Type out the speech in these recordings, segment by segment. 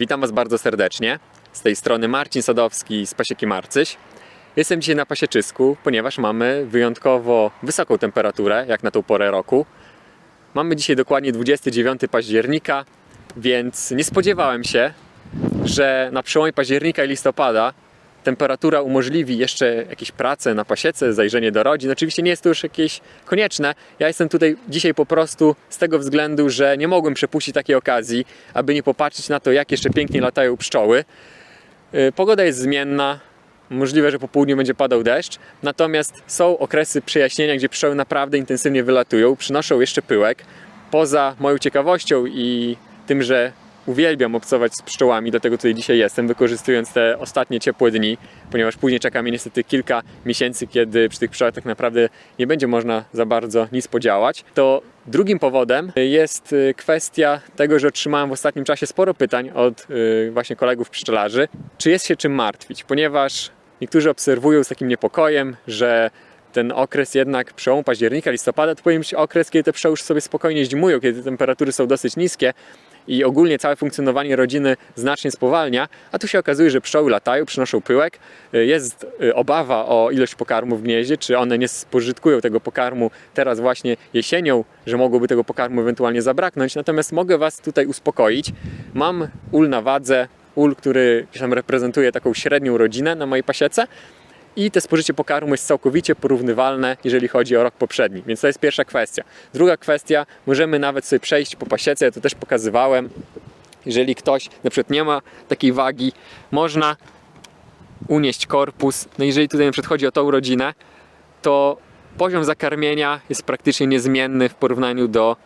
Witam Was bardzo serdecznie. Z tej strony Marcin Sadowski z Pasieki Marcyś. Jestem dzisiaj na pasieczysku, ponieważ mamy wyjątkowo wysoką temperaturę, jak na tą porę roku. Mamy dzisiaj dokładnie 29 października, więc nie spodziewałem się, że na przełomie października i listopada temperatura umożliwi jeszcze jakieś prace na pasiece, zajrzenie do rodzin. Oczywiście nie jest to już jakieś konieczne. Ja jestem tutaj dzisiaj po prostu z tego względu, że nie mogłem przepuścić takiej okazji, aby nie popatrzeć na to, jak jeszcze pięknie latają pszczoły. Yy, Pogoda jest zmienna. Możliwe, że po południu będzie padał deszcz, natomiast są okresy przejaśnienia, gdzie pszczoły naprawdę intensywnie wylatują, przynoszą jeszcze pyłek. Poza moją ciekawością i tym, że uwielbiam obcować z pszczołami, dlatego tutaj dzisiaj jestem, wykorzystując te ostatnie ciepłe dni, ponieważ później czeka mnie niestety kilka miesięcy, kiedy przy tych pszczołach tak naprawdę nie będzie można za bardzo nic podziałać. To drugim powodem jest y, kwestia tego, że otrzymałem w ostatnim czasie sporo pytań od y, właśnie kolegów pszczelarzy, czy jest się czym martwić, ponieważ niektórzy obserwują z takim niepokojem, że ten okres jednak przełomu października, listopada to powinien być okres, kiedy te pszczoły już sobie spokojnie zdzimują, kiedy temperatury są dosyć niskie i ogólnie całe funkcjonowanie rodziny znacznie spowalnia, a tu się okazuje, że pszczoły latają, przynoszą pyłek, jest y, obawa o ilość pokarmu w gnieździe, czy one nie spożytkują tego pokarmu teraz właśnie jesienią, że mogłoby tego pokarmu ewentualnie zabraknąć, natomiast mogę Was tutaj uspokoić. Mam ul na wadze, ul, który reprezentuje taką średnią rodzinę na mojej pasiece, i te spożycie pokarmu jest całkowicie porównywalne, jeżeli chodzi o rok poprzedni. Więc to jest pierwsza kwestia. Druga kwestia, możemy nawet sobie przejść po pasiece, ja to też pokazywałem. Jeżeli ktoś na przykład nie ma takiej wagi, można unieść korpus. No jeżeli tutaj na przykład chodzi o tą rodzinę, to poziom zakarmienia jest praktycznie niezmienny w porównaniu do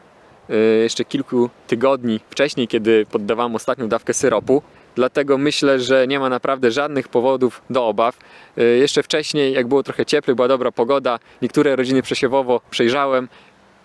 y, jeszcze kilku tygodni wcześniej, kiedy poddawałem ostatnią dawkę syropu. Dlatego myślę, że nie ma naprawdę żadnych powodów do obaw. Y, Jeszcze wcześniej, jak było trochę cieplej, była dobra pogoda, niektóre rodziny przesiewowo przejrzałem.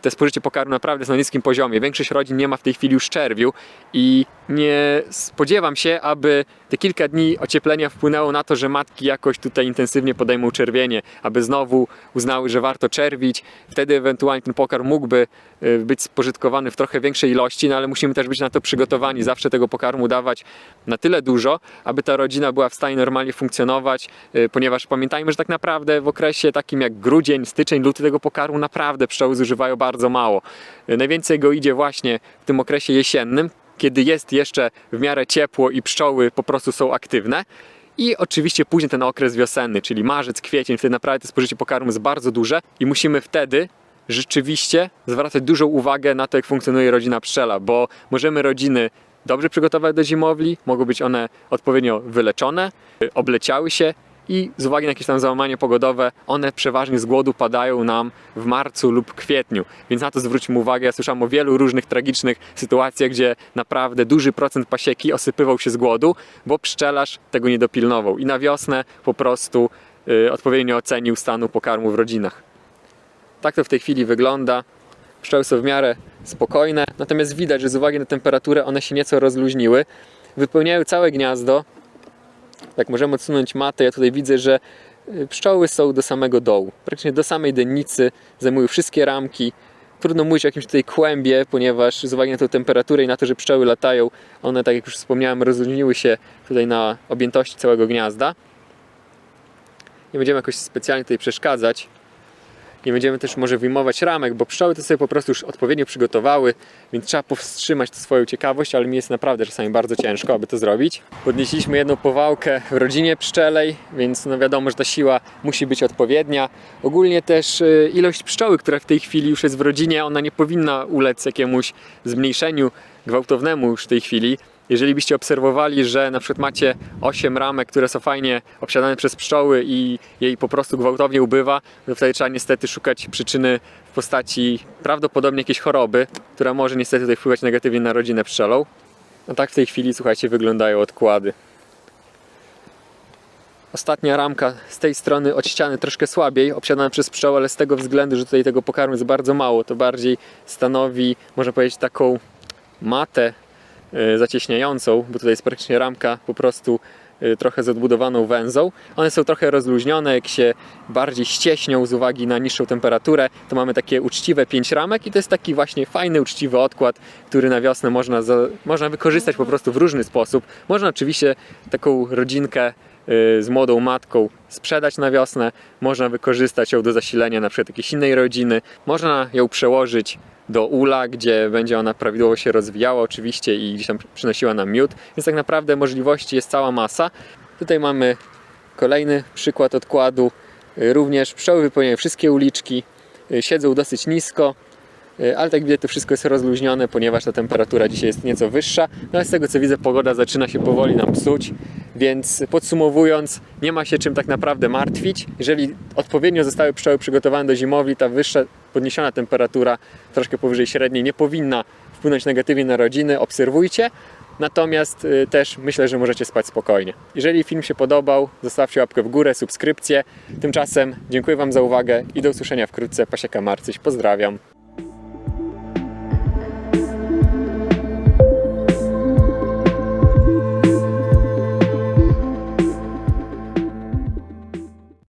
Te spożycie pokarmu naprawdę jest na niskim poziomie. Większość rodzin nie ma w tej chwili już czerwiu i nie spodziewam się, aby te kilka dni ocieplenia wpłynęło na to, że matki jakoś tutaj intensywnie podejmą czerwienie, aby znowu uznały, że warto czerwić. Wtedy ewentualnie ten pokarm mógłby y, być spożytkowany w trochę większej ilości, no ale musimy też być na to przygotowani. Zawsze tego pokarmu dawać na tyle dużo, aby ta rodzina była w stanie normalnie funkcjonować, y, ponieważ pamiętajmy, że tak naprawdę w okresie takim jak grudzień, styczeń, luty tego pokarmu naprawdę pszczoły zużywają bardzo mało. Y, Najwięcej go idzie właśnie w tym okresie jesiennym, kiedy jest jeszcze w miarę ciepło i pszczoły po prostu są aktywne. I oczywiście później ten okres wiosenny, czyli marzec, kwiecień, wtedy naprawdę to spożycie pokarmu jest bardzo duże i musimy wtedy rzeczywiście zwracać dużą uwagę na to, jak funkcjonuje rodzina pszczela, bo możemy rodziny dobrze przygotować do zimowli, mogą być one odpowiednio wyleczone, obleciały się i z uwagi na jakieś tam załamanie pogodowe, one przeważnie z głodu padają nam w marcu lub kwietniu. Więc na to zwróćmy uwagę. Ja słyszałem o wielu różnych tragicznych sytuacjach, gdzie naprawdę duży procent pasieki osypywał się z głodu, bo pszczelarz tego nie dopilnował i na wiosnę po prostu y, odpowiednio ocenił stanu pokarmu w rodzinach. Tak to w tej chwili wygląda. Pszczoły są w miarę spokojne, natomiast widać, że z uwagi na temperaturę one się nieco rozluźniły. Wypełniają całe gniazdo. Jak możemy odsunąć matę, ja tutaj widzę, że y, pszczoły są do samego dołu. Praktycznie do samej dennicy zajmują wszystkie ramki. Trudno mówić o jakimś tutaj kłębie, ponieważ z uwagi na tę temperaturę i na to, że pszczoły latają, one, tak jak już wspomniałem, rozluźniły się tutaj na objętości całego gniazda. Nie będziemy jakoś specjalnie tutaj przeszkadzać. Nie będziemy też może wyjmować ramek, bo pszczoły to sobie po prostu już odpowiednio przygotowały, więc trzeba powstrzymać swoją ciekawość, ale mi jest naprawdę czasami bardzo ciężko, aby to zrobić. Podnieśliśmy jedną powałkę w rodzinie pszczelej, więc no wiadomo, że ta siła musi być odpowiednia. Ogólnie też y, ilość pszczoły, która w tej chwili już jest w rodzinie, ona nie powinna ulec jakiemuś zmniejszeniu gwałtownemu już w tej chwili. Jeżeli byście obserwowali, że na przykład macie 8 ramek, które są fajnie obsiadane przez pszczoły i jej po prostu gwałtownie ubywa, to wtedy trzeba niestety szukać przyczyny w postaci prawdopodobnie jakiejś choroby, która może niestety tutaj wpływać negatywnie na rodzinę pszczelą. No tak w tej chwili, słuchajcie, wyglądają odkłady. Ostatnia ramka z tej strony od ściany troszkę słabiej, obsiadana przez pszczoły, ale z tego względu, że tutaj tego pokarmu jest bardzo mało, to bardziej stanowi, można powiedzieć, taką matę zacieśniającą, bo tutaj jest praktycznie ramka po prostu y, trochę z odbudowaną węzą. One są trochę rozluźnione, jak się bardziej ścieśnią z uwagi na niższą temperaturę, to mamy takie uczciwe 5 ramek i to jest taki właśnie fajny, uczciwy odkład, który na wiosnę można, za, można wykorzystać po prostu w różny sposób. Można oczywiście taką rodzinkę z młodą matką sprzedać na wiosnę, można wykorzystać ją do zasilenia na przykład jakiejś innej rodziny, można ją przełożyć do ula, gdzie będzie ona prawidłowo się rozwijała oczywiście i gdzieś tam przynosiła nam miód, więc tak naprawdę możliwości jest cała masa. Tutaj mamy kolejny przykład odkładu. Y, Również pszczoły wypełniają wszystkie uliczki, y, siedzą dosyć nisko, y, ale tak widać to wszystko jest rozluźnione, ponieważ ta temperatura dzisiaj jest nieco wyższa. No ale z tego co widzę pogoda zaczyna się powoli nam psuć, więc podsumowując nie ma się czym tak naprawdę martwić. Jeżeli odpowiednio zostały pszczoły przygotowane do zimowli, ta wyższa podniesiona temperatura troszkę powyżej średniej nie powinna wpłynąć negatywnie na rodziny, obserwujcie. Natomiast y, też myślę, że możecie spać spokojnie. Jeżeli film się podobał, zostawcie łapkę w górę, subskrypcję. Tymczasem dziękuję Wam za uwagę i do usłyszenia wkrótce. Pasieka Marcyś, pozdrawiam.